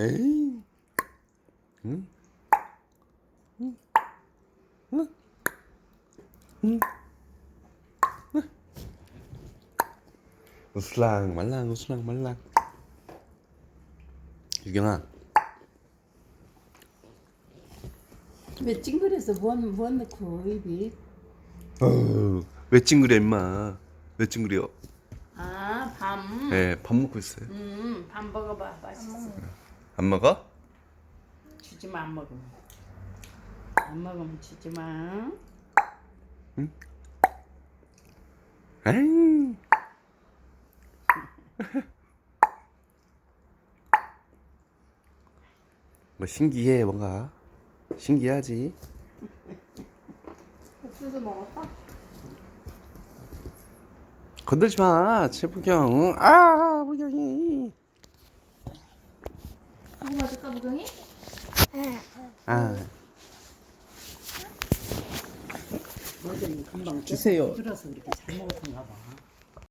에이. 응? 응? 응? 응? 우슬랑 말랑 우슬랑 말랑 유경아 왜 찡그려서 뭔, 뭔 넣고 입이? 어우, 왜 찡그려 임마 왜 찡그려 아, 밤. 예, 밥 먹고 있어요 음, 밤 먹어봐. 맛있어. 안 먹어? 주지 마, 안 먹으면. 안 먹으면 주지 마. 에이. 뭐 신기해 뭔가 신기하지 옥수수 먹었어? 건들지 마 최부경 아 부경이 하고 맞을까 무경이? 아 어제 금방 주세요. 들어서 이렇게 잘 먹었던가 봐.